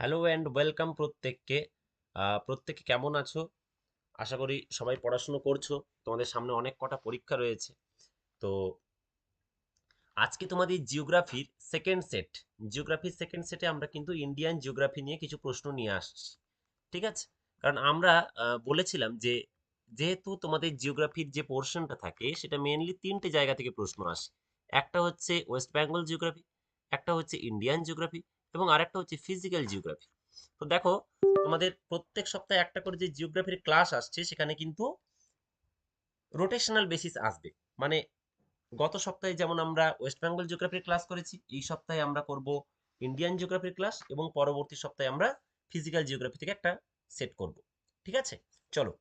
Hello and welcome প্রত্যেককে। প্রত্যেকে কেমন আছো? আশা করি সবাই পড়াশুনো করছ। তোমাদের সামনে অনেক কটা পরীক্ষা রয়েছে। তো আজকে তোমাদের জিওগ্রাফির সেকেন্ড সেট জিওগ্রাফির সেকেন্ড সেটে আমরা কিন্তু ইন্ডিয়ান জিওগ্রাফি নিয়ে কিছু প্রশ্ন নিয়ে আসছি। ঠিক আছে? কারণ আমরা বলেছিলাম যে যেহেতু তোমাদের জিওগ্রাফির যে পোর্শনটা থাকে, সেটা মেনলি তিনটে জায়গা থেকে প্রশ্ন আসে। একটা হচ্ছে ওয়েস্ট বেঙ্গল জিওগ্রাফি একটা হচ্ছে ইন্ডিয়ান জিওগ্রাফি এবং আরেকটা হচ্ছে ফিজিক্যাল জিওগ্রাফি তো দেখো, তোমাদের প্রত্যেক সপ্তাহে একটা করে যে জিওগ্রাফির ক্লাস আসছে, সেখানে কিন্তু রোটেশনাল বেসিস আসবে। মানে গত সপ্তাহে যেমন আমরা ওয়েস্ট বেঙ্গল জিওগ্রাফির ক্লাস করেছি, এই সপ্তাহে আমরা করব ইন্ডিয়ান জিওগ্রাফির ক্লাস এবং পরবর্তী সপ্তাহে আমরা ফিজিক্যাল জিওগ্রাফি থেকে একটা সেট করব। ঠিক আছে? চলো।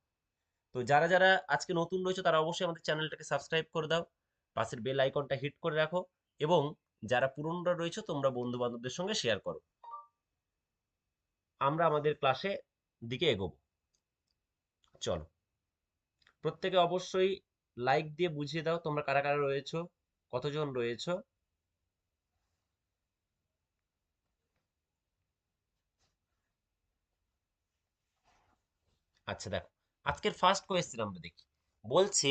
তো যারা যারা আজকে নতুন রয়েছে, তারা অবশ্যই আমাদের চ্যানেলটাকে সাবস্ক্রাইব করে দাও, পাশের বেল আইকনটা হিট করে রাখো এবং যারা পুরনোরা রয়েছে, তোমরা বন্ধু বান্ধবদের সঙ্গে শেয়ার করো। আমরা আমাদের ক্লাসে দিকে এগোবো। চলো। প্রত্যেকে অবশ্যই লাইক দিয়ে বুঝিয়ে দাও, তোমরা কারা কারা রয়েছো, কতজন রয়েছো। আচ্ছা দেখো। আজকের ফার্স্ট কোয়েশ্চেন আমরা দেখি। বলছে,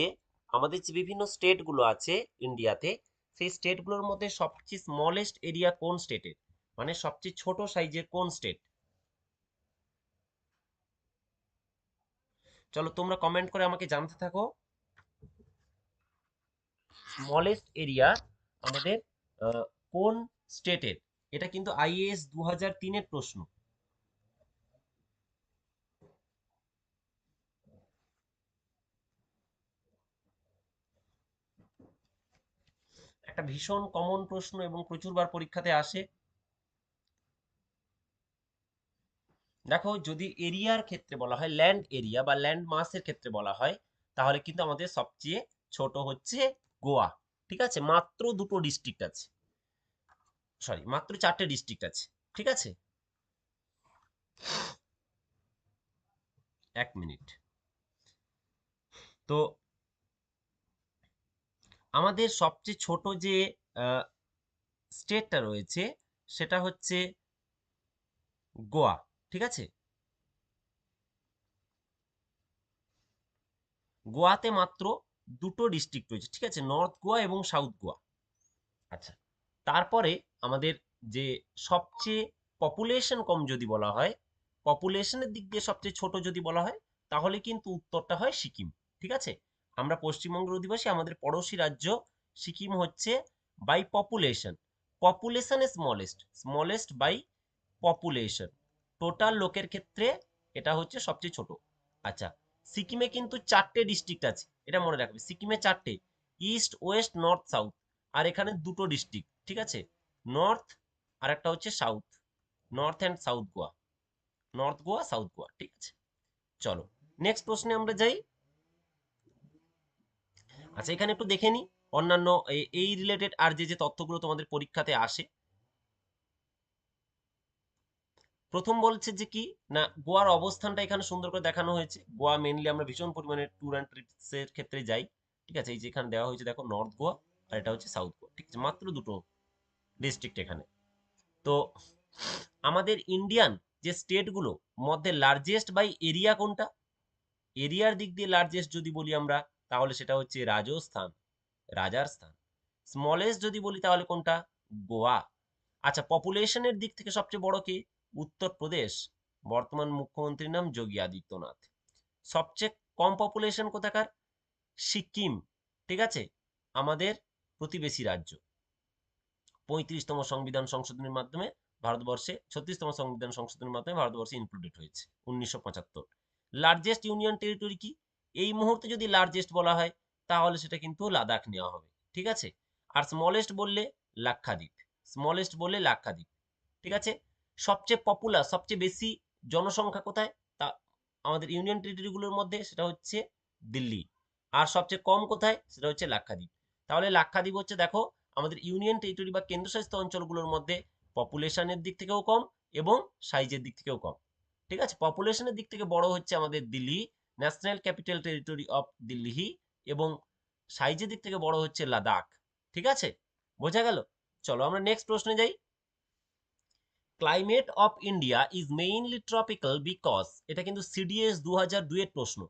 আমাদের যে বিভিন্ন স্টেটগুলো আছে ইন্ডিয়াতে সেই স্টেটগুলোর মধ্যে সবচেয়ে স্মলেস্ট এরিয়া কোন স্টেটের মানে সবচেয়ে ছোট সাইজের কোন স্টেট চলো তোমরা কমেন্ট করে আমাকে জানতে থাকো। স্মলেস্ট এরিয়া আমাদের কোন স্টেটের এটা কিন্তু আইএএস দু হাজার তিনের প্রশ্ন। একটা ভীষণ কমন প্রশ্ন এবং প্রচুরবার পরীক্ষাতে আসে। দেখো, যদি এরিয়ার ক্ষেত্রে বলা হয় ল্যান্ড এরিয়া বা ল্যান্ড মাসের ক্ষেত্রে বলা হয়, তাহলে কিন্তু আমাদের সবচেয়ে ছোট হচ্ছে গোয়া, ঠিক আছে? মাত্র দুটো ডিস্ট্রিক্ট আছে। সরি মাত্র চারটে ডিস্ট্রিক্ট আছে, ঠিক আছে? এক মিনিট তো আমাদের সবচেয়ে ছোট যে স্টেটটা রয়েছে, সেটা হচ্ছে গোয়া, ঠিক আছে? গোয়াতে মাত্র দুটো ডিস্ট্রিক্ট রয়েছে, ঠিক আছে? নর্থ গোয়া এবং সাউথ গোয়া আচ্ছা তারপরে আমাদের যে সবচেয়ে পপুলেশন কম যদি বলা হয় পপুলেশনের দিক দিয়ে সবচেয়ে ছোট যদি বলা হয়, তাহলে কিন্তু উত্তরটা হয় সিকিম, ঠিক আছে? আমরা পশ্চিমবঙ্গের অধিবাসী, আমাদের পড়োশী রাজ্য সিকিম হচ্ছে by population population smallest smallest by population total লোকের ক্ষেত্রে এটা হচ্ছে সবচেয়ে ছোট। আচ্ছা সিকিমে কিন্তু চারটে ডিস্ট্রিক্ট আছে। এটা মনে রাখবে, সিকিমে চারটে ইস্ট ওয়েস্ট নর্থ সাউথ আর এখানে দুটো ডিস্ট্রিক্ট ঠিক আছে? নর্থ আর একটা হচ্ছে south north and south Goa. North Goa south Goa, ঠিক আছে? চলো নেক্সট প্রশ্নে আমরা যাই। আচ্ছা এখানে একটু দেখে নি অন্যান্য এই রিলেটেড আর যে যে তথ্যগুলো তোমাদের পরীক্ষাতে আসে। প্রথম বলছে যে কি, না, গোয়ার অবস্থানটা এখানে সুন্দর করে দেখানো হয়েছে। গোয়া মেনলি আমরা ভীষণ পরিমাণে ট্যুর অ্যান্ড ট্রিপস এর ক্ষেত্রে যাই। ঠিক আছে, এই যে এখানে দেওয়া হয়েছে, দেখো নর্থ গোয়া আর এটা হচ্ছে সাউথ গোয়া। ঠিক আছে, মাত্র দুটো ডিস্ট্রিক্ট এখানে। তো আমাদের ইন্ডিয়ান যে স্টেটগুলো মধ্যে লার্জেস্ট বাই এরিয়া কোনটা? এরিয়ার দিক দিয়ে লার্জেস্ট যদি বলি আমরা তাহলে সেটা হচ্ছে রাজস্থান রাজার স্থান। স্মলেস্ট যদি বলি তাহলে কোনটা? গোয়া। আচ্ছা পপুলেশনের দিক থেকে সবচেয়ে বড় কে? উত্তরপ্রদেশ। বর্তমান মুখ্যমন্ত্রীর নাম যোগী আদিত্যনাথ। সবচেয়ে কম পপুলেশন কোথাকার? সিকিম, ঠিক আছে? আমাদের প্রতিবেশী রাজ্য। পঁয়ত্রিশতম সংবিধান সংশোধনের মাধ্যমে ভারতবর্ষে, ছত্রিশতম সংবিধান সংশোধনের মাধ্যমে ভারতবর্ষে ইনক্লুডেড হয়েছে, উনিশশো পঁচাত্তর। লার্জেস্ট ইউনিয়ন টেরিটরি কি? এই মুহূর্তে যদি লার্জেস্ট বলা হয়, তাহলে সেটা কিন্তু লাদাখ নেওয়া হবে, ঠিক আছে? আর স্মলেস্ট বললে লাক্ষাদ্বীপ স্মলেস্ট বললে লাক্ষাদ্বীপ, ঠিক আছে? সবচেয়ে পপুলার সবচেয়ে বেশি জনসংখ্যা কোথায়? তা আমাদের ইউনিয়ন টেরিটরিগুলোর মধ্যে সেটা হচ্ছে দিল্লি, আর সবচেয়ে কম কোথায়? সেটা হচ্ছে লাক্ষাদ্বীপ, তাহলে লাক্ষাদ্বীপ হচ্ছে দেখো, আমাদের ইউনিয়ন টেরিটরি বা কেন্দ্রশাসিত অঞ্চলগুলোর মধ্যে পপুলেশনের দিক থেকেও কম এবং সাইজের দিক থেকেও কম, ঠিক আছে? পপুলেশনের দিক থেকে বড় হচ্ছে আমাদের Delhi national capital territory of Delhi এবং সাইজের দিক থেকে বড় হচ্ছে লাদাখ। ঠিক আছে? বোঝা গেল? চলো আমরা নেক্সট প্রশ্নে যাই। Climate of India is mainly tropical because এটা কিন্তু সিডিএস দু হাজার দুইয়ের প্রশ্ন।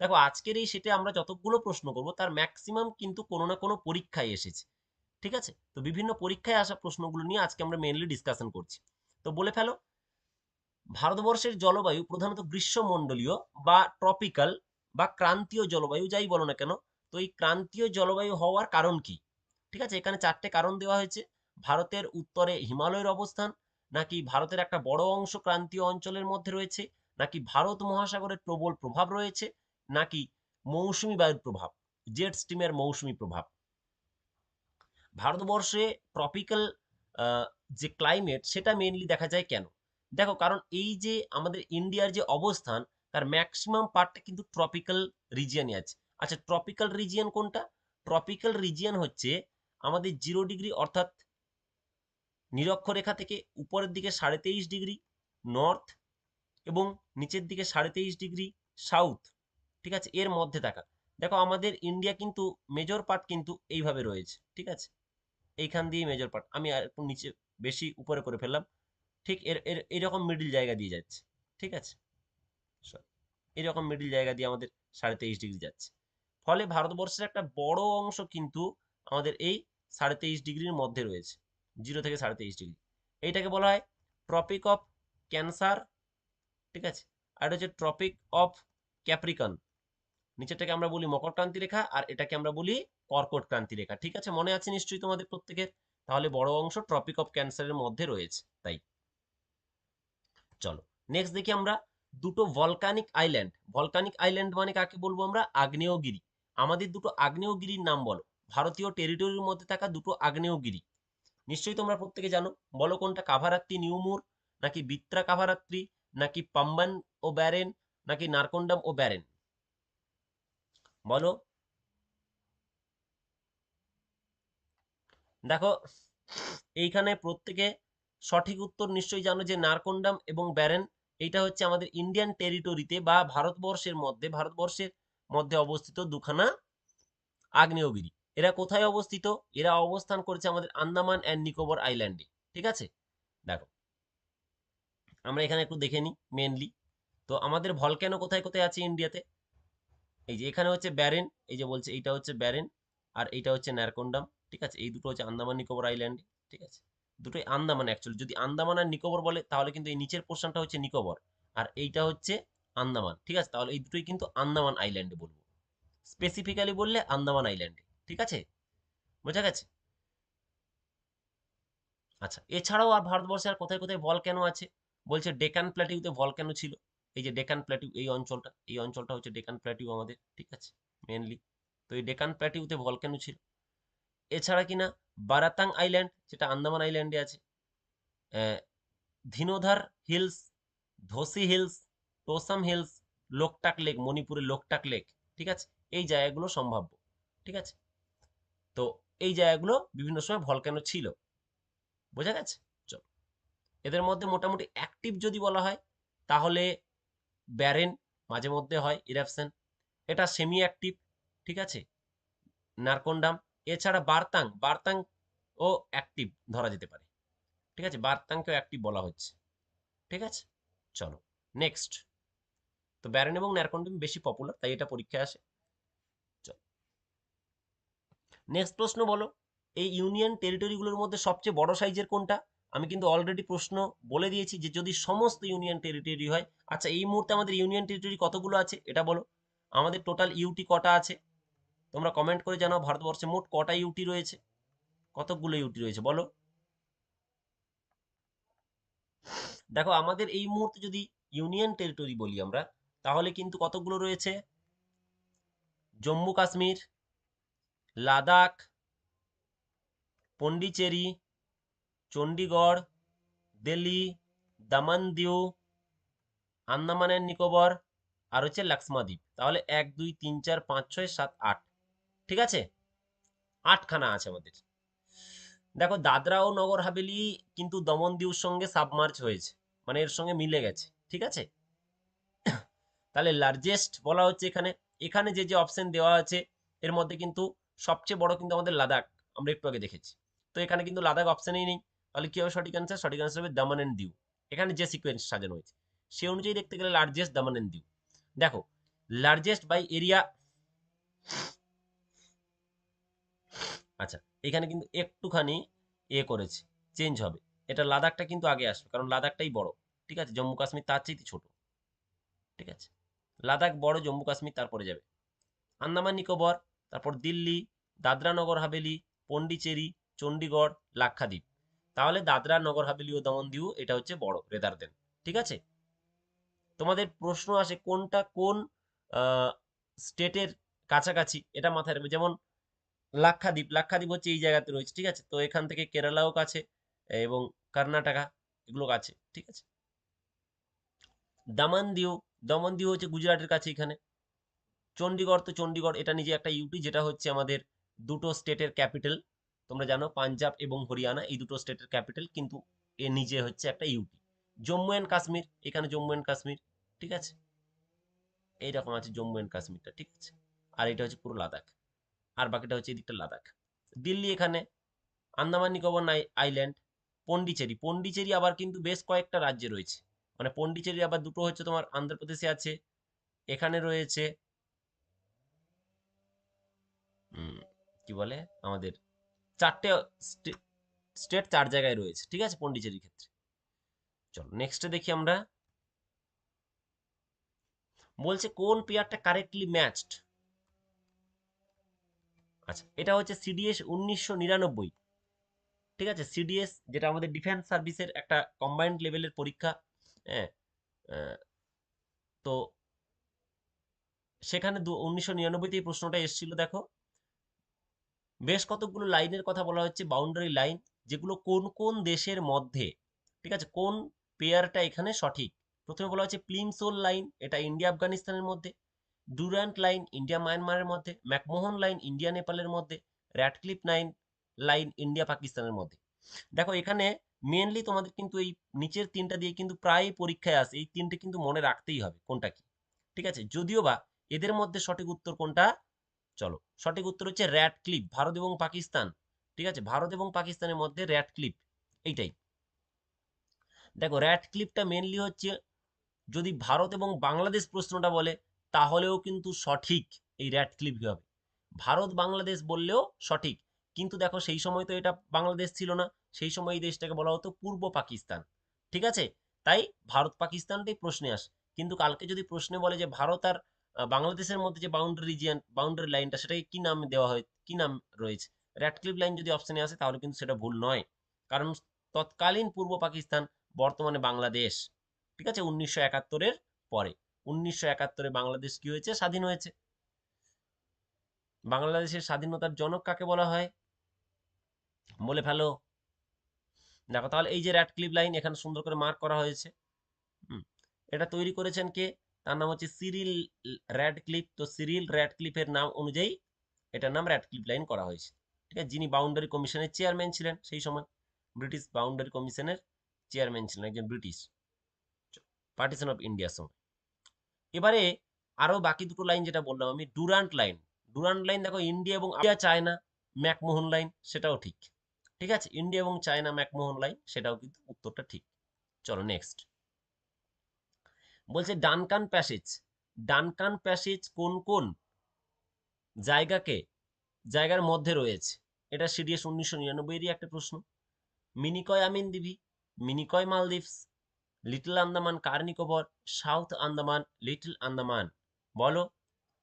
দেখো, আজকের এই সেটে আমরা যতগুলো প্রশ্ন করব, তার ম্যাক্সিমাম কিন্তু কোনো না কোনো পরীক্ষায় এসেছে। ঠিক আছে? তো বিভিন্ন পরীক্ষায় আসা প্রশ্নগুলো নিয়ে আজকে আমরা মেইনলি ডিসকাশন করছি। তো বলে ফেলো ভারতবর্ষের জলবায়ু প্রধানত গ্রীষ্মমণ্ডলীয় বা ট্রপিক্যাল বা ক্রান্তীয় জলবায়ু, যাই বলো না কেন, তো এই ক্রান্তীয় জলবায়ু হওয়ার কারণ কি? ঠিক আছে, এখানে চারটে কারণ দেওয়া হয়েছে। ভারতের উত্তরে হিমালয়ের অবস্থান, নাকি ভারতের একটা বড় অংশ ক্রান্তীয় অঞ্চলের মধ্যে রয়েছে, নাকি ভারত মহাসাগরের প্রবল প্রভাব রয়েছে, নাকি মৌসুমি বায়ুর প্রভাব, জেট স্টিমের মৌসুমি প্রভাব। ভারতবর্ষে ট্রপিক্যাল যে ক্লাইমেট সেটা মেনলি দেখা যায় কেন? দেখো, কারণ এই যে আমাদের ইন্ডিয়ার যে অবস্থান, তার ম্যাক্সিমাম পার্টটা কিন্তু ট্রপিক্যাল রিজিয়নে আছে। আচ্ছা ট্রপিক্যাল রিজিয়ন কোনটা? ট্রপিক্যাল রিজিয়ন হচ্ছে আমাদের জিরো ডিগ্রি অর্থাৎ নিরক্ষরেখা থেকে উপরের দিকে সাড়ে তেইশ ডিগ্রি নর্থ এবং নিচের দিকে সাড়ে তেইশ ডিগ্রি সাউথ ঠিক আছে? এর মধ্যে থাকা। দেখো, আমাদের ইন্ডিয়া কিন্তু মেজর পার্ট কিন্তু এইভাবে রয়েছে, ঠিক আছে? এইখান দিয়ে মেজর পার্ট আমি আর একটু নিচে বেশি উপরে করে ফেললাম। ঠিক এর এর, এরকম মিডিল জায়গা দিয়ে যাচ্ছে, ঠিক আছে? এরকম মিডিল জায়গা দিয়ে আমাদের সাড়ে তেইশ ডিগ্রি যাচ্ছে। ফলে ভারতবর্ষের একটা বড় অংশ কিন্তু আমাদের এই সাড়ে তেইশ ডিগ্রির মধ্যে রয়েছে জিরো থেকে সাড়ে তেইশ ডিগ্রি এইটাকে বলা হয় ট্রপিক অফ ক্যান্সার ঠিক আছে? আর এটা হচ্ছে ট্রপিক অফ ক্যাপ্রিকন নিচেরটাকে আমরা বলি মকর ক্রান্তি রেখা, আর এটাকে আমরা বলি কর্কট ক্রান্তি রেখা। ঠিক আছে? মনে আছে নিশ্চয়ই তোমাদের প্রত্যেকের? তাহলে বড় অংশ ট্রপিক অফ ক্যান্সারের মধ্যে রয়েছে, তাই। চলো। নেক্সট দেখি আমরা দুটো ভলকানিক আইল্যান্ড ভলকানিক আইল্যান্ড মানে কাকে বলব আমরা? আগ্নেয়গিরি। আমাদের দুটো আগ্নেয়গিরির নাম বলো। ভারতীয় টেরিটরির মধ্যে থাকা দুটো আগ্নেয়গিরি। নিশ্চয়ই তোমরা প্রত্যেকে জানো। বলো কোনটা? কাভারাত্রি নিউমুর নাকি বিত্রা কাভারাত্রি, নাকি পাম্বান ও ব্যারেন, নাকি নারকন্ডাম ও ব্যারেন? বলো। দেখো, এইখানে প্রত্যেকে সঠিক উত্তর নিশ্চয়ই জানো যে নারকন্ডাম এবং ব্যারেন, এইটা হচ্ছে আমাদের ইন্ডিয়ান টেরিটরিতে বা ভারতবর্ষের মধ্যে ভারতবর্ষের মধ্যে অবস্থিত দুখানা আগ্নেয়গিরি। এরা কোথায় অবস্থিত? এরা অবস্থান করেছে আমাদের আন্দামান অ্যান্ড নিকোবর আইল্যান্ডে ঠিক আছে? দেখো, আমরা এখানে একটু দেখে নিই মেনলি তো আমাদের ভলক্যানো কোথায় কোথায় আছে ইন্ডিয়াতে এই যে এখানে হচ্ছে ব্যারেন, এই যে বলছে এইটা হচ্ছে ব্যারেন, আর এইটা হচ্ছে ন্যারকন্ডাম ঠিক আছে? এই দুটো হচ্ছে আন্দামান, নিকোবর আইল্যান্ডে ঠিক আছে? দুটোই আন্দামান অ্যাকচুয়ালি যদি আন্দামান আর নিকোবর বলে, তাহলে কিন্তু এই নিচের পোর্শনটা হচ্ছে নিকোবর, আর এইটা হচ্ছে আন্দামান। ঠিক আছে? তাহলে এই দুটোই কিন্তু আন্দামান আইল্যান্ডে বলব। স্পেসিফিক্যালি বললে আন্দামান আইল্যান্ডে ঠিক আছে? বোঝা গেছে? আচ্ছা এছাড়াও আর ভারতবর্ষে আর কোথায় কোথায় ভলক্যানো আছে? বলছে ডেকান প্ল্যাটিউতে ভলক্যানো ছিল। এই যে ডেকান প্ল্যাটিউ এই অঞ্চলটা এই অঞ্চলটা হচ্ছে ডেকান প্ল্যাটিউ আমাদের। ঠিক আছে? মেনলি তো এই ডেকান প্ল্যাটিউতে ভলক্যানো ছিল। এছাড়া কিনা বারাতাং আইল্যান্ড যেটা আন্দামান আইল্যান্ডে আছে। Dhinodhar hills Dhosi hills Tosham hills Loktak lake মণিপুরের লোকটাক লেক ঠিক আছে? এই জায়গাগুলো সম্ভাব্য, ঠিক আছে? তো এই জায়গাগুলো বিভিন্ন সময় ভলক্যানো ছিল, বোঝা গেছে? চল, এদের মধ্যে মোটামুটি অ্যাক্টিভ যদি বলা হয়, তাহলে ব্যারেন মাঝে মধ্যে হয় ইরাপশন এটা সেমি অ্যাক্টিভ ঠিক আছে? নারকন্ডাম এছাড়া বার্তাং বার্তাং ও অ্যাক্টিভ ধরা যেতে পারে। ঠিক আছে? বার্তাংকেও অ্যাক্টিভ বলা হচ্ছে। ঠিক আছে? চলো নেক্সট তো ব্যারেন এবং ন্যারকন্ডাম বেশি পপুলার তাই এটা পরীক্ষায় আসে। চলো। নেক্সট প্রশ্ন বলো। এই ইউনিয়ন টেরিটরিগুলোর মধ্যে সবচেয়ে বড় সাইজের কোনটা? আমি কিন্তু অলরেডি প্রশ্ন বলে দিয়েছি যে যদি সমস্ত ইউনিয়ন টেরিটরি হয় আচ্ছা এই মুহূর্তে আমাদের ইউনিয়ন টেরিটরি কতগুলো আছে? এটা বলো। আমাদের টোটাল ইউটি কটা আছে? তোমরা কমেন্ট করে জানাও, ভারতবর্ষে মোট কটা ইউটি রয়েছে? কতগুলো ইউটি রয়েছে? বলো। দেখো, আমাদের এই মুহূর্তে যদি ইউনিয়ন টেরিটরি বলি আমরা, তাহলে কিন্তু কতগুলো রয়েছে? জম্মু কাশ্মীর লাদাখ, পন্ডিচেরি চণ্ডীগড় দিল্লি দামান দিউ আন্দামান অ্যান্ড নিকোবর, আর হচ্ছে লাক্সমাদ্বীপ। তাহলে এক, দুই, তিন, চার, পাঁচ, ছয়, সাত, আট। ঠিক আছে? আটখানা আছে আমাদের। দেখো, দাদরা ও নগর হাভেলি কিন্তু দমন দিউর সঙ্গে সাবমার্চ হয়েছে। মানে এর সঙ্গে মিলে গেছে। ঠিক আছে? তাহলে লার্জেস্ট বলা হচ্ছে এখানে। এখানে যে যে অপশন দেওয়া আছে, এর মধ্যে কিন্তু সবচেয়ে বড় কিন্তু আমাদের লাদাখ। আমরা একটু আগে দেখেছি। তো এখানে কিন্তু লাদাখ অপশনেই নেই। তাহলে কি হবে? সঠিক অ্যান্সার সঠিক অ্যান্সার হবে দামান অ্যান্ড দিউ। এখানে যে সিকোয়েন্স সাজানো হয়েছে, সে অনুযায়ী দেখতে গেলে লার্জেস্ট দামান এন্ড দিউ। দেখো লার্জেস্ট বাই এরিয়া আচ্ছা এখানে কিন্তু একটুখানি এ করেছে চেঞ্জ হবে। এটা লাদাখটা কিন্তু আগে আসবে, কারণ লাদাখটাই বড়, ঠিক আছে? জম্মু কাশ্মীর তার চাইতে ছোট, ঠিক আছে? লাদাখ বড়, জম্মু কাশ্মীর তারপরে যাবে। আন্দামান নিকোবর, তারপর দিল্লি দাদরা নগর হাভেলি, পন্ডিচেরি চণ্ডীগড় লাক্ষাদ্বীপ। তাহলে দাদরা নগর হাভেলি ও দমন দিউ, এটা হচ্ছে বড় রেদার দেন ঠিক আছে? তোমাদের প্রশ্ন আসে কোনটা কোন স্টেটের কাছাকাছি, এটা মাথায় রাখবে। যেমন লাক্ষাদ্বীপ লাক্ষাদ্বীপ হচ্ছে এই জায়গাতে রয়েছে, ঠিক আছে? তো এখান থেকে কেরালাও কাছে, এবং কর্ণাটকা এগুলো কাছে, ঠিক আছে? দামান দিউ দমন দিউ হচ্ছে গুজরাটের কাছে এখানে। চণ্ডীগড় তো চণ্ডীগড় এটা নিজে একটা ইউটি যেটা হচ্ছে আমাদের দুটো স্টেটের ক্যাপিটাল। তোমরা জানো, পাঞ্জাব এবং হরিয়ানা, এই দুটো স্টেটের ক্যাপিটাল, কিন্তু এ নিজে হচ্ছে একটা ইউটি জম্মু অ্যান্ড কাশ্মীর, এখানে জম্মু অ্যান্ড কাশ্মীর, ঠিক আছে? এইরকম আছে জম্মু অ্যান্ড কাশ্মীরটা, ঠিক আছে? আর এটা হচ্ছে পুরো লাদাখ। আর বাকিটা হচ্ছে এদিকটা লাদাখ। দিল্লি এখানে, আন্দামান নিকোবর আইল্যান্ড, পন্ডিচেরি। পন্ডিচেরি আবার কিন্তু বেশ কয়েকটা রাজ্যে রয়েছে। মানে পন্ডিচেরি আবার দুটো হচ্ছে তোমার আন্ধ্রপ্রদেশে আছে, এখানে রয়েছে কি বলে? আমাদের চারটে স্টেট চার জায়গায় রয়েছে, ঠিক আছে? পন্ডিচেরির ক্ষেত্রে। চলো নেক্সটে দেখি আমরা। বলছে কোন পেয়ারটা কারেক্টলি ম্যাচড আচ্ছা এটা হচ্ছে সিডিএস উনিশশো নিরানব্বই। ঠিক আছে? সিডিএস যেটা আমাদের ডিফেন্স সার্ভিসের একটা কম্বাইন্ড লেভেলের পরীক্ষা হ্যাঁ? তো সেখানে উনিশশো নিরানব্বইতে এই প্রশ্নটা এসেছিল, দেখো। বেশ কতগুলো লাইনের কথা বলা হচ্ছে বাউন্ডারি লাইন যেগুলো কোন কোন দেশের মধ্যে, ঠিক আছে? কোন পেয়ারটা এখানে সঠিক? প্রথমে বলা হচ্ছে প্লিমসোল লাইন এটা ইন্ডিয়া আফগানিস্তানের মধ্যে। ডুরান্ট লাইন ইন্ডিয়া মায়ানমারের মধ্যে ম্যাকমোহন লাইন ইন্ডিয়া নেপালের মধ্যে র্যাডক্লিপ লাইন লাইন ইন্ডিয়া পাকিস্তানের মধ্যে। দেখো, এখানে মেনলি তোমাদের কিন্তু এই নিচের তিনটা দিয়ে কিন্তু প্রায় পরীক্ষায় আসে, এই তিনটে কিন্তু মনে রাখতেই হবে কোনটা কি। ঠিক আছে? যদিও বা এদের মধ্যে সঠিক উত্তর কোনটা? চলো, সঠিক উত্তর হচ্ছে র্যাড ক্লিপ ভারত এবং পাকিস্তান। ঠিক আছে? ভারত এবং পাকিস্তানের মধ্যে র্যাড ক্লিপ এইটাই। দেখো র্যাড ক্লিপটা মেনলি হচ্ছে যদি ভারত এবং বাংলাদেশ প্রশ্নটা বলে তাহলেও কিন্তু সঠিক এই র্যাড ক্লিপ হবে। ভারত বাংলাদেশ বললেও সঠিক। কিন্তু দেখো সেই সময় তো এটা বাংলাদেশ ছিল না। সেই সময় এই দেশটাকে বলা হতো পূর্ব পাকিস্তান। ঠিক আছে? তাই ভারত পাকিস্তানটাই প্রশ্নে আসে। কিন্তু কালকে যদি প্রশ্নে বলে যে ভারত আর বাংলাদেশের মধ্যে যে বাউন্ডারি রিজিয়ন বাউন্ডারি লাইনটা সেটাকে কি নাম দেওয়া হয়, কি নাম রয়েছে? র্যাডক্লিপ লাইন যদি অপশনে আসে, তাহলে কিন্তু সেটা ভুল নয়। কারণ তৎকালীন পূর্ব পাকিস্তান, বর্তমানে বাংলাদেশ। ঠিক আছে? উনিশশো একাত্তরের পরে। উনিশশো একাত্তরে বাংলাদেশ কি হয়েছে? স্বাধীন হয়েছে। বাংলাদেশের স্বাধীনতার জনক কাকে বলা হয়? বলে ফেলো। দেখো, তাহলে এই যে র্যাড ক্লিপ লাইন এখানে সুন্দর করে মার্ক করা হয়েছে। এটা তৈরি করেছেন কে? তার নাম হচ্ছে সিরিল র্যাড ক্লিপ তো সিরিল র্যাড ক্লিপের নাম অনুযায়ী এটার নাম র্যাড ক্লিপ লাইন করা হয়েছে। ঠিক আছে? যিনি বাউন্ডারি কমিশনের চেয়ারম্যান ছিলেন সেই সময়। ব্রিটিশ বাউন্ডারি কমিশনের চেয়ারম্যান ছিলেন, একজন ব্রিটিশ পার্টিশন অফ ইন্ডিয়ার সময় এবারে আরও বাকি দুটো লাইন যেটা বললাম আমি ডুরান্ট লাইন ডুরান্ট লাইন দেখো ইন্ডিয়া এবং ইন্ডিয়া চায়না ম্যাকমোহন লাইন সেটাও ঠিক। ঠিক আছে? ইন্ডিয়া এবং চায়না ম্যাকমোহন লাইন সেটাও কিন্তু উত্তরটা ঠিক। চলো নেক্সট বলছে ডানকান প্যাসেজ ডানকান প্যাসেজ কোন কোন? জায়গাকে? জায়গার মধ্যে রয়েছে। এটা সিডিএস উনিশশো নিরানব্বইয়েরই একটা প্রশ্ন। Minicoy Amindivi Minicoy Maldives little Andaman Car Nicobar south Andaman little Andaman বলো,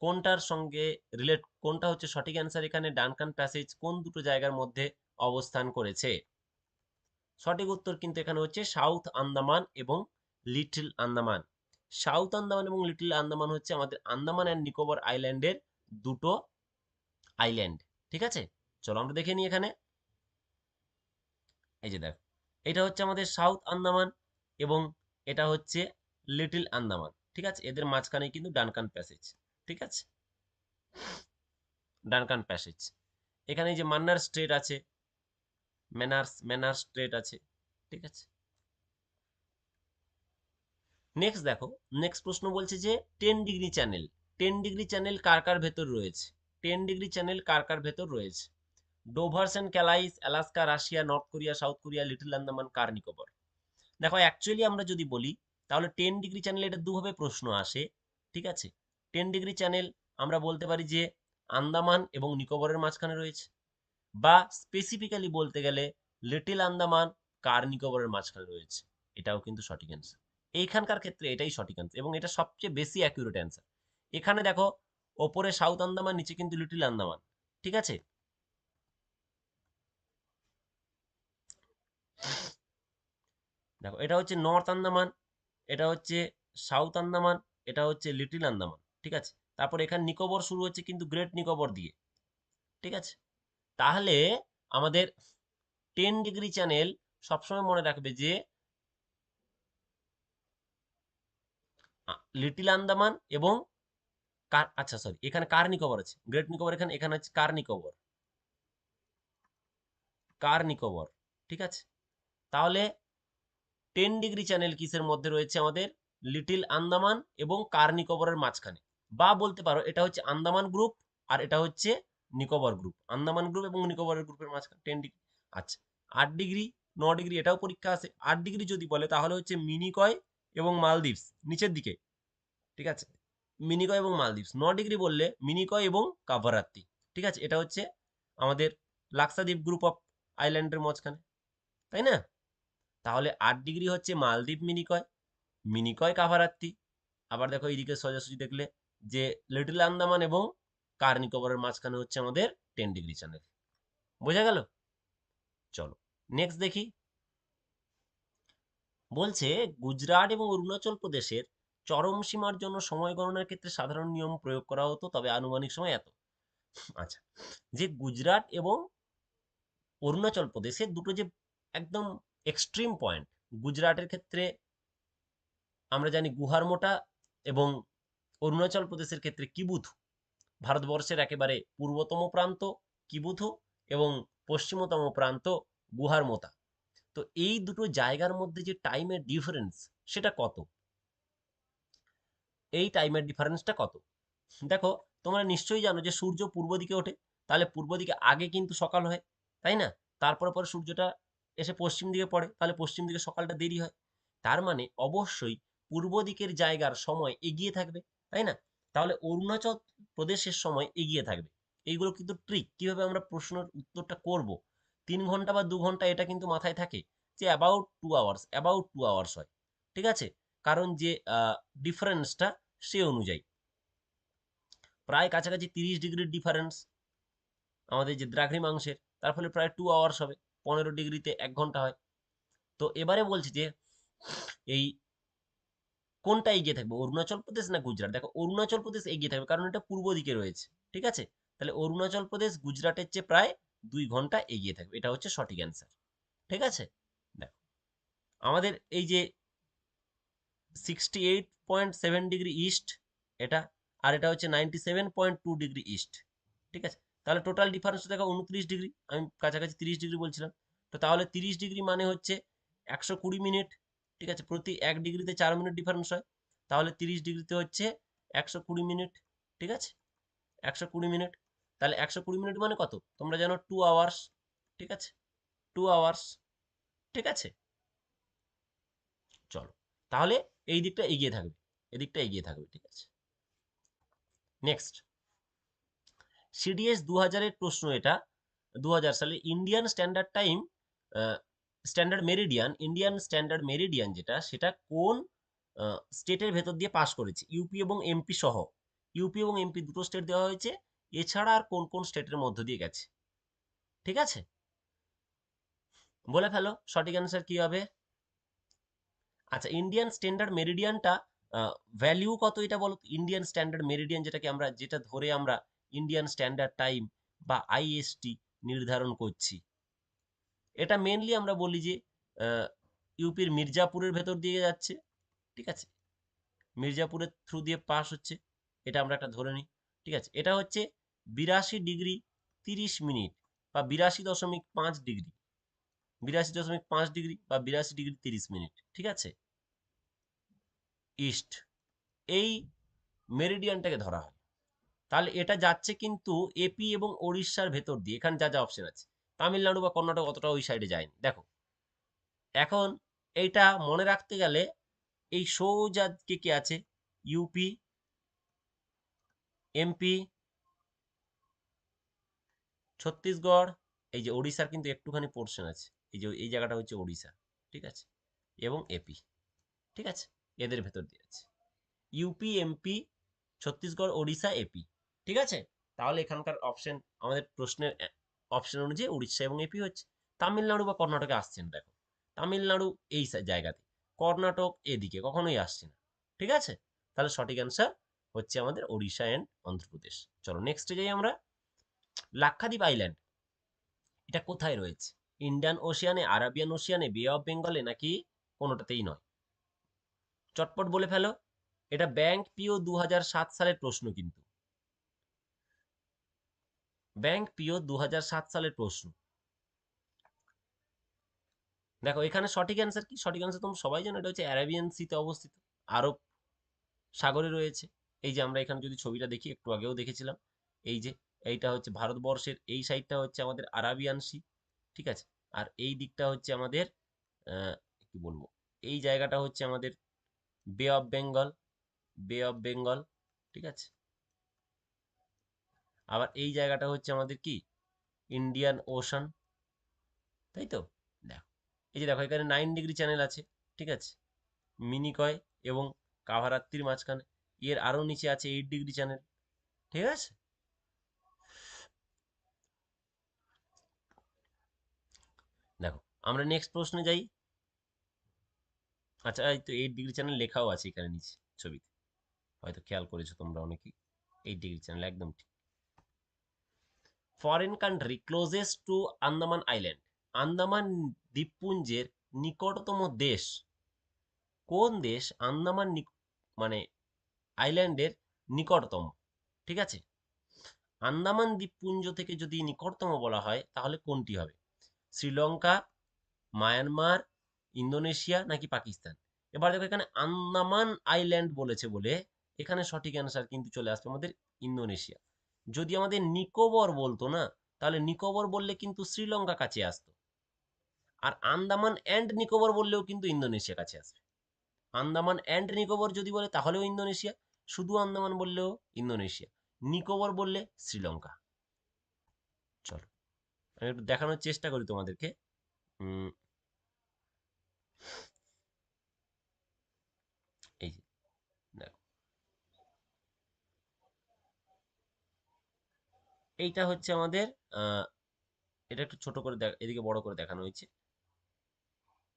কোনটার সঙ্গে রিলেট কোনটা হচ্ছে সঠিক অ্যান্সার এখানে ডানকান প্যাসেজ কোন দুটো জায়গার মধ্যে অবস্থান করেছে? সঠিক উত্তর কিন্তু এখানে হচ্ছে সাউথ আন্দামান এবং লিটল আন্দামান সাউথ আন্দামান এবং লিটল আন্দামান হচ্ছে আমাদের আন্দামান অ্যান্ড নিকোবর আইল্যান্ডের দুটো আইল্যান্ড ঠিক আছে? চলো আমরা দেখে নিই এখানে। এই যে দেখো, এটা হচ্ছে আমাদের সাউথ আন্দামান এবং এটা হচ্ছে লিটিল আন্দামান, ঠিক আছে? এদের মাঝখানে কিন্তু ডানকান প্যাসেজ ঠিক আছে? ডানকান প্যাসেজ এখানে যে মান্নার স্ট্রেট আছে ম্যানার্স ম্যানার স্ট্রেট আছে, ঠিক আছে? নেক্সট দেখো নেক্সট প্রশ্ন বলছে যে ten degree channel ten degree channel কার কার ভেতর রয়েছে? টেন ডিগ্রি চ্যানেল কার কার ভেতর রয়েছে? Dover's and Calais Alaska Russia north Korea south Korea little Andaman, Car Nicobar? দেখো অ্যাকচুয়ালি আমরা যদি বলি, তাহলে টেন ডিগ্রি চ্যানেল এটা দুভাবে প্রশ্ন আসে, ঠিক আছে? টেন ডিগ্রি চ্যানেল আমরা বলতে পারি যে আন্দামান এবং নিকোবরের মাঝখানে রয়েছে, বা স্পেসিফিক্যালি বলতে গেলে লিটিল আন্দামান, কার নিকোবরের মাঝখানে রয়েছে, এটাও কিন্তু সঠিক অ্যান্সার এইখানকার ক্ষেত্রে এটাই সঠিক অ্যান্সার এবং এটা সবচেয়ে বেশি অ্যাকিউরেট অ্যান্সার এখানে দেখো, ওপরে সাউথ আন্দামান, নিচে কিন্তু লিটিল আন্দামান, ঠিক আছে? দেখো, এটা হচ্ছে নর্থ আন্দামান, এটা হচ্ছে সাউথ আন্দামান, এটা হচ্ছে লিটিল আন্দামান, ঠিক আছে? তারপর এখানে নিকোবর শুরু হচ্ছে কিন্তু গ্রেট নিকোবর দিয়ে, ঠিক আছে? তাহলে আমাদের টেন ডিগ্রি চ্যানেল সবসময় মনে রাখবে যে লিটিল আন্দামান এবং কার আচ্ছা সরি এখানে কার নিকোবর আছে? গ্রেট নিকোবর, এখানে এখানে হচ্ছে কার নিকোবর? কার নিকোবর, ঠিক আছে? তাহলে টেন ডিগ্রি চ্যানেল কিসের মধ্যে রয়েছে আমাদের? লিটিল আন্দামান এবং কার নিকোবরের মাঝখানে। বা বলতে পারো, এটা হচ্ছে আন্দামান গ্রুপ আর এটা হচ্ছে নিকোবর গ্রুপ। আন্দামান গ্রুপ এবং নিকোবরের গ্রুপের মাঝখানে টেন ডিগ্রি। আচ্ছা আট ডিগ্রি, ন ডিগ্রি এটাও পরীক্ষা আছে। আট ডিগ্রি যদি বলে, তাহলে হচ্ছে মিনিকয় এবং মালদ্বীপস, নিচের দিকে। ঠিক আছে? মিনিকয় এবং মালদ্বীপস। ন ডিগ্রি বললে মিনিকয় এবং কাভারাত্তি। ঠিক আছে? এটা হচ্ছে আমাদের লাক্সাদ্বীপ গ্রুপ অফ আইল্যান্ডের মাঝখানে। তাই না? তাহলে আট ডিগ্রি হচ্ছে মালদ্বীপ মিনিকয় মিনিকয় কাভারাত্তি। আবার দেখো এইদিকে সোজাসুজি দেখলে যে লিটল আন্দামান এবং কার নিকোবরের মাঝখানে হচ্ছে আমাদের টেন ডিগ্রি চ্যানেল বোঝা গেল? চলো নেক্সট দেখি। বলছে, গুজরাট এবং অরুণাচল প্রদেশের চরম সীমার জন্য সময় গণনার ক্ষেত্রে সাধারণ নিয়ম প্রয়োগ করা হতো, তবে আনুমানিক সময় এত। আচ্ছা যে গুজরাট এবং অরুণাচল প্রদেশের দুটো যে একদম এক্সট্রিম পয়েন্ট গুজরাটের ক্ষেত্রে আমরা জানি গুহার মোটা এবং অরুণাচল প্রদেশের ক্ষেত্রে কিবুথু ভারতবর্ষের একেবারে পূর্বতম প্রান্ত কিবুথু এবং পশ্চিমতম প্রান্ত গুহার মোতা তো এই দুটো জায়গার মধ্যে যে টাইমের ডিফারেন্স সেটা কত? এই টাইমের ডিফারেন্সটা কত? দেখো, তোমরা নিশ্চয়ই জানো যে সূর্য পূর্ব দিকে ওঠে, তাহলে পূর্ব দিকে আগে কিন্তু সকাল হয়, তাই না? তারপরে পরে সূর্যটা এসে পশ্চিম দিকে পড়ে, তাহলে পশ্চিম দিকে সকালটা দেরি হয়। তার মানে অবশ্যই পূর্ব দিকের জায়গার সময় এগিয়ে থাকবে, তাই না? তাহলে অরুণাচল প্রদেশের সময় এগিয়ে থাকবে। এইগুলো কিন্তু ট্রিক কীভাবে আমরা প্রশ্নের উত্তরটা করব? তিন ঘণ্টা বা দু ঘণ্টা এটা কিন্তু মাথায় থাকে যে about two hours about two hours হয়। ঠিক আছে? কারণ যে ডিফারেন্সটা সে অনুযায়ী। প্রায় কাছাকাছি তিরিশ ডিগ্রির ডিফারেন্স আমাদের যে দ্রাঘিমাংশের, তার ফলে প্রায় টু আওয়ার্স হবে। পনেরো ডিগ্রিতে এক ঘণ্টা হয়। তো এবারে বলছি যে, এই কোনটা এগিয়ে থাকবে, অরুণাচল প্রদেশ না গুজরাট? দেখো, অরুণাচল প্রদেশ এগিয়ে থাকবে কারণ এটা পূর্ব দিকে রয়েছে, ঠিক আছে? তাহলে অরুণাচল প্রদেশ গুজরাটের চেয়ে প্রায় দুই ঘণ্টা এগিয়ে থাকবে, এটা হচ্ছে সঠিক অ্যান্সার ঠিক আছে? দেখো, আমাদের এই যে sixty eight point seven degree east এটা, আর এটা হচ্ছে ninety seven point two degree east ঠিক আছে? তাহলে টোটাল ডিফারেন্স দেখো উনত্রিশ ডিগ্রি আমি কাছাকাছি তিরিশ ডিগ্রি বলছিলাম। তো তাহলে তিরিশ ডিগ্রি মানে হচ্ছে একশো কুড়ি মিনিট ঠিক আছে? প্রতি এক ডিগ্রিতে চার মিনিট ডিফারেন্স হয়। তাহলে তিরিশ ডিগ্রিতে হচ্ছে একশো কুড়ি মিনিট ঠিক আছে? একশো কুড়ি মিনিট তাহলে একশো কুড়ি মিনিট মানে কত? তোমরা জানো টু আওয়ার্স ঠিক আছে? টু আওয়ার্স ঠিক আছে? চলো, তাহলে এই দিকটা এগিয়ে থাকবে, এদিকটা এগিয়ে থাকবে, ঠিক আছে? নেক্সট সিডিএস দু হাজারের প্রশ্ন এটা দু হাজার সালে Indian standard time standard meridian Indian standard meridian যেটা, সেটা কোন স্টেটের ভেতর দিয়ে পাস করেছে? ইউপি এবং এমপি সহ। ইউপি এবং এমপি দুটো স্টেট দেওয়া হয়েছে, এছাড়া আর কোন কোন স্টেটের মধ্য দিয়ে গেছে? ঠিক আছে? বলে ফেলো, সঠিক অ্যান্সার কি হবে? আচ্ছা ইন্ডিয়ান স্ট্যান্ডার্ড মেরিডিয়ানটা ভ্যালিউ কত এটা বলো ইন্ডিয়ান স্ট্যান্ডার্ড মেরিডিয়ান যেটাকে আমরা, যেটা ধরে আমরা ইন্ডিয়ান স্ট্যান্ডার্ড টাইম বা আইএসটি নির্ধারণ করছি। এটা মেনলি আমরা বলি যে ইউপির মির্জাপুরের ভেতর দিয়ে যাচ্ছে, ঠিক আছে? মির্জাপুরের থ্রু দিয়ে পাস হচ্ছে, এটা আমরা একটা ধরে নিই, ঠিক আছে? এটা হচ্ছে বিরাশি ডিগ্রি তিরিশ মিনিট বা বিরাশি দশমিক পাঁচ ডিগ্রি, বিরাশি দশমিক পাঁচ ডিগ্রি বা বিরাশি ডিগ্রি তিরিশ মিনিট, ঠিক আছে? ইস্ট এই মেরিডিয়ানটাকে ধরা হয়। তাহলে এটা যাচ্ছে কিন্তু এপি এবং ওড়িশার ভেতর দিয়ে, এখানে যা যা অপশন আছে। তামিলনাড়ু বা কর্ণাটক অতটা ওই সাইডে যায়নি। দেখো, এখন এইটা মনে রাখতে গেলে এই সোজা কে কে আছে? ইউপি এমপি ছত্তিশগড়, এই যে ওড়িশার কিন্তু একটুখানি পোর্শন আছে। এই যে, এই জায়গাটা হচ্ছে ওড়িশা, ঠিক আছে? এবং এপি ঠিক আছে? এদের ভেতর দিয়ে আছে। UP MP Chhattisgarh, Odisha AP ঠিক আছে? তাহলে এখানকার অপশন আমাদের প্রশ্নের অপশন অনুযায়ী উড়িষ্যা এবং এপি হচ্ছে। তামিলনাড়ু বা কর্ণাটকে আসছেন দেখো। তামিলনাড়ু এই জায়গাতে। কর্ণাটক এদিকে, কখনোই আসছে না। ঠিক আছে? তাহলে সঠিক অ্যান্সার হচ্ছে আমাদের ওড়িশা অ্যান্ড অন্ধ্রপ্রদেশ। চলো নেক্সটে যাই আমরা। লাক্ষাদ্বীপ আইল্যান্ড এটা কোথায় রয়েছে? ইন্ডিয়ান ওশিয়ানে আরাবিয়ান ওশিয়ানে বে অফ বেঙ্গলে নাকি কোনোটাতেই নয়? চটপট বলে ফেলো। এটা ব্যাংক পিও দু হাজার সাত সালের প্রশ্ন কিন্তু। ব্যাংক পিও দু হাজার সাত সালের প্রশ্ন। দেখো, এখানে সঠিক অ্যান্সার কি? সঠিক অ্যান্সার তোমরা সবাই জানো, এটা হচ্ছে অ্যারাবিয়ান সিতে অবস্থিত। আরব সাগরে রয়েছে। এই যে আমরা এখানে যদি ছবিটা দেখি, একটু আগেও দেখেছিলাম। এই যে, এইটা হচ্ছে ভারতবর্ষের, এই সাইডটা হচ্ছে আমাদের আরাবিয়ান সি ঠিক আছে? আর এই দিকটা হচ্ছে আমাদের কি বলব? এই জায়গাটা হচ্ছে আমাদের বে অফ বেঙ্গল বে অফ বেঙ্গল ঠিক আছে? আবার এই জায়গাটা হচ্ছে আমাদের কি? ইন্ডিয়ান ওশান তাই তো? দেখো, এই যে দেখো, এখানে নাইন ডিগ্রি চ্যানেল আছে, ঠিক আছে? মিনিকয় এবং কাভারাত্রির মাঝখানে। এর আরও নিচে আছে এইট ডিগ্রি চ্যানেল ঠিক আছে? দেখো, আমরা নেক্সট প্রশ্নে যাই। আচ্ছা এই তো এইট ডিগ্রি চ্যানেল লেখাও আছে এখানে নিচে, ছবিতে। হয়তো খেয়াল করেছ তোমরা অনেকেই। এইট ডিগ্রি চ্যানেল একদম ঠিক। Foreign country closest to Andaman island Andaman দ্বীপপুঞ্জের নিকটতম দেশ। কোন দেশ আন্দামান মানে আইল্যান্ডের নিকটতম? ঠিক আছে? আন্দামান দ্বীপপুঞ্জ থেকে যদি নিকটতম বলা হয়, তাহলে কোনটি হবে? শ্রীলঙ্কা, মায়ানমার, ইন্দোনেশিয়া নাকি পাকিস্তান? এবার দেখো এখানে আন্দামান আইল্যান্ড বলেছে বলে এখানে সঠিক অ্যান্সার কিন্তু চলে আসবে আমাদের ইন্দোনেশিয়া। যদি আমাদের নিকোবর বলতো না, তাহলে নিকোবর বললে কিন্তু শ্রীলঙ্কা কাছে আসতো। আর আন্দামান অ্যান্ড নিকোবর বললেও কিন্তু ইন্দোনেশিয়া কাছে আসবে আন্দামান অ্যান্ড নিকোবর যদি বলে, তাহলেও ইন্দোনেশিয়া। শুধু আন্দামান বললেও ইন্দোনেশিয়া। নিকোবর বললে শ্রীলঙ্কা। চলো, আমি একটু দেখানোর চেষ্টা করি তোমাদেরকে উম, এই যে দেখো এইটা হচ্ছে আমাদের এটা একটু ছোট করে দেখ, এদিকে বড় করে দেখানো হয়েছে।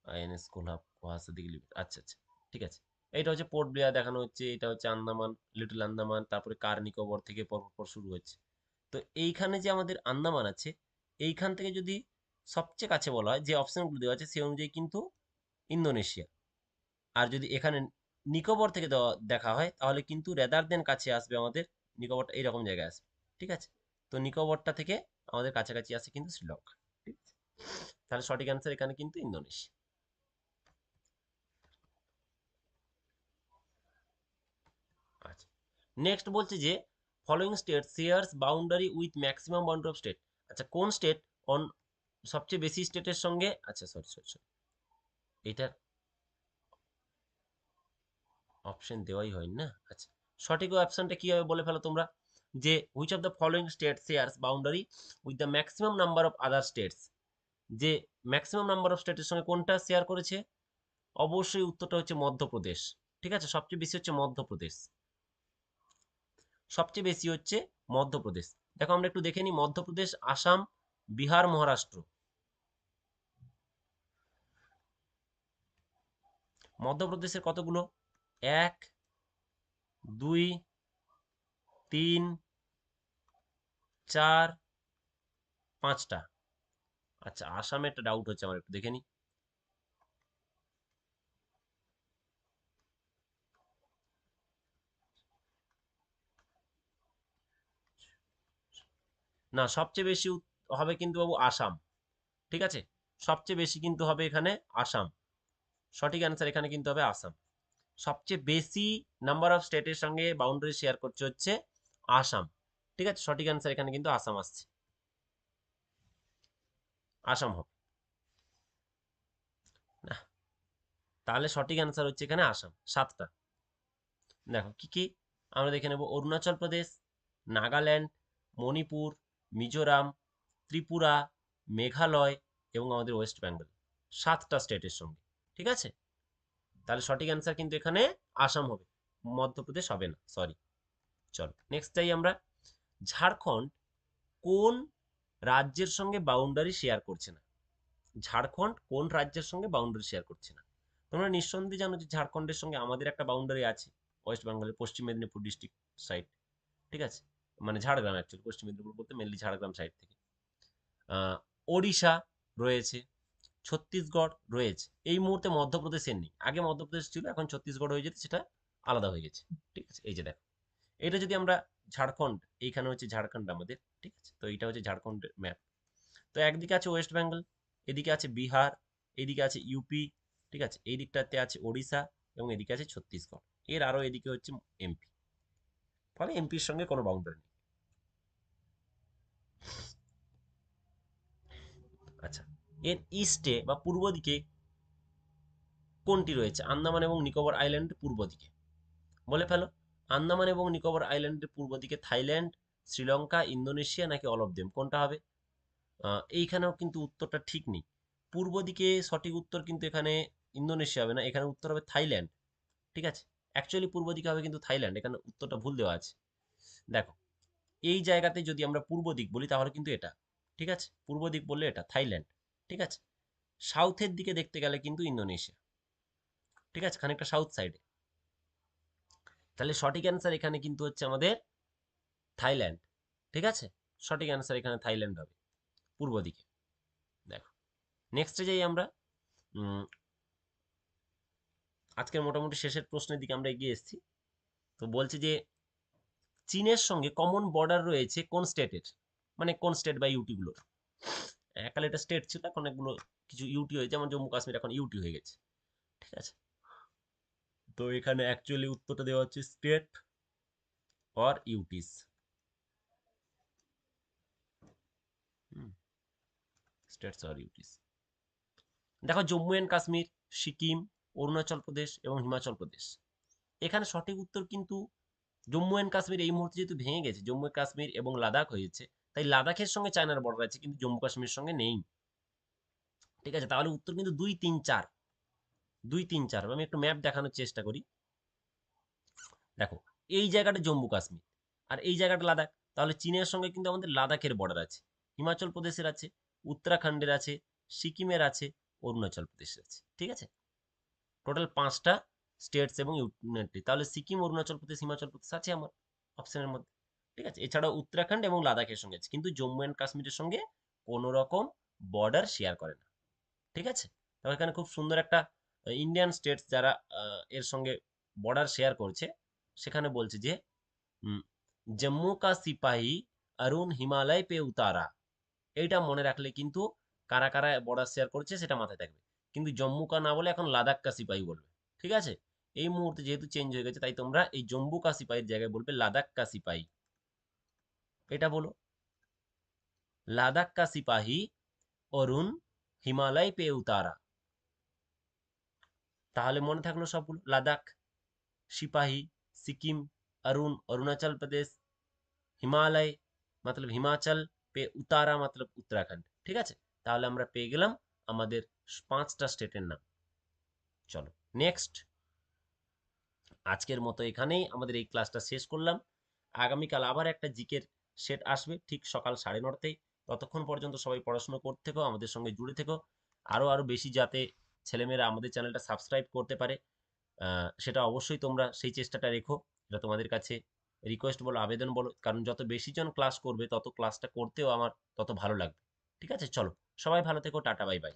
আইএনএস কোলহাব কোহাসা দিকে আচ্ছা আচ্ছা ঠিক আছে। এইটা হচ্ছে পোর্ট ব্লেয়ার দেখানো হচ্ছে, এটা হচ্ছে আন্দামান, লিটল আন্দামান, তারপরে কার নিকোবর থেকে পরপর পর শুরু হচ্ছে। তো এইখানে যে আমাদের আন্দামান আছে, এইখান থেকে যদি সবচেয়ে কাছে বলা হয়, যে অপশনগুলো দেওয়া আছে, সেই অনুযায়ী কিন্তু ইন্দোনেশিয়া। আর যদি এখানে নিকোবর থেকে দেখা হয়, তাহলে কিন্তু রেদার দেন কাছে আসবে আমাদের, নিকোবরটা এইরকম জায়গায় আসবে, ঠিক আছে? তো নিকোবরটা থেকে আমাদের কাছাকাছি আসে কিন্তু শ্রীলঙ্কা। আছে তাহলে সঠিক অ্যান্সার এখানে কিন্তু ইন্দোনেশিয়া। আচ্ছা নেক্সট বলছে যে following state shares boundary with maximum boundary of state আচ্ছা কোন স্টেট অন সবচেয়ে বেশি স্টেটের সঙ্গে আচ্ছা সরি সরি সরি এটার অপশন দেওয়াই হয়নি না? আচ্ছা সঠিক অপশনটা কি হবে বলে ফেলো তোমরা? যে which of the following state shares boundary with the maximum number of other states যে ম্যাক্সিমাম নাম্বার অফ স্টেটের সঙ্গে কোনটা শেয়ার করেছে? অবশ্যই উত্তরটা হচ্ছে মধ্যপ্রদেশ। ঠিক আছে? সবচেয়ে বেশি হচ্ছে মধ্যপ্রদেশ। সবচেয়ে বেশি হচ্ছে মধ্যপ্রদেশ। দেখো, আমরা একটু দেখে নিই। মধ্যপ্রদেশ, আসাম, বিহার, মহারাষ্ট্র। মধ্যপ্রদেশের কতগুলো? এক, দুই তিন, চার, পাঁচটা। আচ্ছা আসামে একটা ডাউট হচ্ছে আমার একটু দেখে নি। না, সবচেয়ে বেশি হবে কিন্তু বাবু আসাম। ঠিক আছে? সবচেয়ে বেশি কিন্তু হবে এখানে আসাম। সঠিক অ্যান্সার এখানে কিন্তু হবে আসাম। সবচেয়ে বেশি নাম্বার অফ স্টেটের সঙ্গে বাউন্ডারি শেয়ার করছে হচ্ছে আসাম। ঠিক আছে? সঠিক অ্যান্সার এখানে কিন্তু আসাম আসছে। আসাম হবে না। তাহলে সঠিক অ্যান্সার হচ্ছে এখানে আসাম। সাতটা। দেখো, কি কি? আমরা দেখে নেব। অরুণাচল প্রদেশ, নাগাল্যান্ড, মণিপুর, মিজোরাম, ত্রিপুরা, মেঘালয় এবং আমাদের ওয়েস্ট বেঙ্গল। সাতটা স্টেটের সঙ্গে। ঠিক আছে? তাহলে সঠিক অ্যান্সার কিন্তু এখানে আসাম হবে। মধ্যপ্রদেশ হবে না। সরি চলো নেক্সট যাই আমরা ঝাড়খণ্ড কোন রাজ্যের সঙ্গে বাউন্ডারি শেয়ার করছে না? ঝাড়খণ্ড কোন রাজ্যের সঙ্গে বাউন্ডারি শেয়ার করছে না? তোমরা নিঃসন্দেহে জানো যে ঝাড়খণ্ডের সঙ্গে আমাদের একটা বাউন্ডারি আছে ওয়েস্ট বেঙ্গলের পশ্চিম মেদিনীপুর ডিস্ট্রিক্ট সাইড ঠিক আছে? মানে ঝাড়গ্রাম অ্যাকচুয়ালি পশ্চিম মেদিনীপুর বলতে মেনলি ঝাড়গ্রাম সাইড থেকে। ওড়িশা রয়েছে, ছত্তিশগড় রয়েছে, এই মুহূর্তে মধ্যপ্রদেশের নেই। আগে মধ্যপ্রদেশ ছিল, এখন ছত্তিশগড় হয়ে যেতে সেটা আলাদা হয়ে গেছে, ঠিক আছে? এই যে দেখো। এটা যদি আমরা ঝাড়খণ্ড, এইখানে হচ্ছে ঝাড়খণ্ড আমাদের, ঠিক আছে? তো এটা হচ্ছে ঝাড়খণ্ডের ম্যাপ তো একদিকে আছে ওয়েস্ট বেঙ্গল এদিকে আছে বিহার, এদিকে আছে ইউপি ঠিক আছে? এই দিকটাতে আছে ওড়িশা এবং এদিকে আছে ছত্তিশগড়। এর আরও এদিকে হচ্ছে এমপি ফলে এমপির সঙ্গে কোনো বাউন্ডারি নেই। আচ্ছা এর ইস্টে বা পূর্ব দিকে কোনটি রয়েছে? আন্দামান এবং নিকোবর আইল্যান্ড পূর্ব দিকে। বলে ফেলো। আন্দামান এবং নিকোবর আইল্যান্ডের পূর্ব দিকে থাইল্যান্ড, শ্রীলঙ্কা, ইন্দোনেশিয়া নাকি অল অফ দেম কোনটা হবে? এইখানেও কিন্তু উত্তরটা ঠিক নেই। পূর্ব দিকে সঠিক উত্তর কিন্তু এখানে ইন্দোনেশিয়া হবে না, এখানে উত্তর হবে থাইল্যান্ড। ঠিক আছে? অ্যাকচুয়ালি পূর্ব দিকে হবে কিন্তু থাইল্যান্ড, এখানে উত্তরটা ভুল দেওয়া আছে। দেখো, এই জায়গাতে যদি আমরা পূর্ব দিক বলি তাহলে কিন্তু এটা। ঠিক আছে? পূর্ব দিক বললে এটা, থাইল্যান্ড। ঠিক আছে? সাউথের দিকে দেখতে গেলে কিন্তু ইন্দোনেশিয়া। ঠিক আছে? খানিকটা সাউথ সাইডে। তাহলে সঠিক অ্যান্সার এখানে কিন্তু হচ্ছে আমাদের থাইল্যান্ড, ঠিক আছে? সঠিক অ্যান্সার এখানে থাইল্যান্ড হবে, পূর্ব দিকে। দেখো নেক্সটে যাই আমরা। আজকের মোটামুটি শেষের প্রশ্নের দিকে আমরা এগিয়ে এসেছি। তো বলছে যে, চীনের সঙ্গে কমন বর্ডার রয়েছে কোন স্টেটের মানে কোন স্টেট বা ইউটিগুলোর একালে এটা স্টেট ছিল, এখন এগুলো কিছু ইউটি হয়েছে, যেমন জম্মু কাশ্মীর এখন ইউটি হয়ে গেছে, ঠিক আছে? তো এখানে অ্যাকচুয়ালি উত্তরটা দেওয়া হচ্ছে state or UTs or UTs দেখো জম্মু অ্যান্ড কাশ্মীর, সিকিম, অরুণাচল প্রদেশ এবং হিমাচল প্রদেশ। এখানে সঠিক উত্তর কিন্তু জম্মু অ্যান্ড কাশ্মীর এই মুহূর্তে যেহেতু ভেঙে গেছে, জম্মু কাশ্মীর এবং লাদাখ হয়েছে, তাই লাদাখের সঙ্গে চায়নার বর্ডার আছে, কিন্তু জম্মু কাশ্মীরের সঙ্গে নেই। ঠিক আছে, তাহলে উত্তর কিন্তু দুই, তিন, চার। দুই, তিন, চার, আমি একটু ম্যাপ দেখানোর চেষ্টা করি। দেখো, এই জায়গাটা জম্মু কাশ্মীর, আর এই জায়গাটা লাদাখ। তাহলে চীনের সঙ্গে কিন্তু আমাদের লাদাখের বর্ডার আছে, হিমাচল প্রদেশের আছে, উত্তরাখণ্ডের আছে, সিকিমের আছে, অরুণাচল প্রদেশের আছে, ঠিক আছে? টোটাল পাঁচটা স্টেটস এবং ইউনিটি তাহলে সিকিম, অরুণাচল প্রদেশ, হিমাচল প্রদেশ আছে আমার অপশনের মধ্যে, ঠিক আছে? এছাড়াও উত্তরাখণ্ড এবং লাদাখের সঙ্গে আছে, কিন্তু জম্মু অ্যান্ড কাশ্মীরের সঙ্গে কোনো রকম বর্ডার শেয়ার করে না, ঠিক আছে? তবে এখানে খুব সুন্দর একটা ইন্ডিয়ান স্টেটস যারা এর সঙ্গে বর্ডার শেয়ার করছে, সেখানে বলছে যে জম্মু কা সিপাহী অরুণ হিমালয় পে উতারা এইটা মনে রাখলে কিন্তু কারা কারা বর্ডার শেয়ার করছে সেটা মাথায় থাকবে। কিন্তু জম্মু কা না বলে এখন লাদাখ কা সিপাহী বলবে। ঠিক আছে? এই মুহূর্তে যেহেতু চেঞ্জ হয়ে গেছে, তাই তোমরা এই জম্মু কা সিপাহীর জায়গায় বলবে লাদাখ কা সিপাহী এটা বলো। লাদাখ কা সিপাহী অরুণ হিমালয় পে উতারা তাহলে মনে থাকল সবগুলো লাদাখ, সিপাহী, সিকিম, অরুণ, অরুণাচল প্রদেশ, হিমালয়, মতলব হিমাচল পে উতারা মতলব উত্তরাখণ্ড, ঠিক আছে? তাহলে আমরা পেয়ে গেলাম আমাদের পাঁচটা স্টেটের নাম। চলো, নেক্সট। আজকের মতো এখানেই আমাদের এই ক্লাসটা শেষ করলাম। আগামীকাল আবার একটা জিকের সেট আসবে ঠিক সকাল সাড়ে নটাতেই ততক্ষণ পর্যন্ত সবাই পড়াশোনা করতে থেকো, আমাদের সঙ্গে জুড়ে থেকো। আরও আরও বেশি যাতে ছেলেমেয়েরা আমাদের চ্যানেলটা সাবস্ক্রাইব করতে পারে। সেটা অবশ্যই তোমরা সেই চেষ্টাটা রেখো। এটা তোমাদের কাছে রিকোয়েস্ট বলো, আবেদন বলো। কারণ যত বেশি জন ক্লাস করবে, তত ক্লাসটা করতেও আমার তত ভালো লাগবে। ঠিক আছে? চলো, সবাই ভালো থেকো, টাটা বাই বাই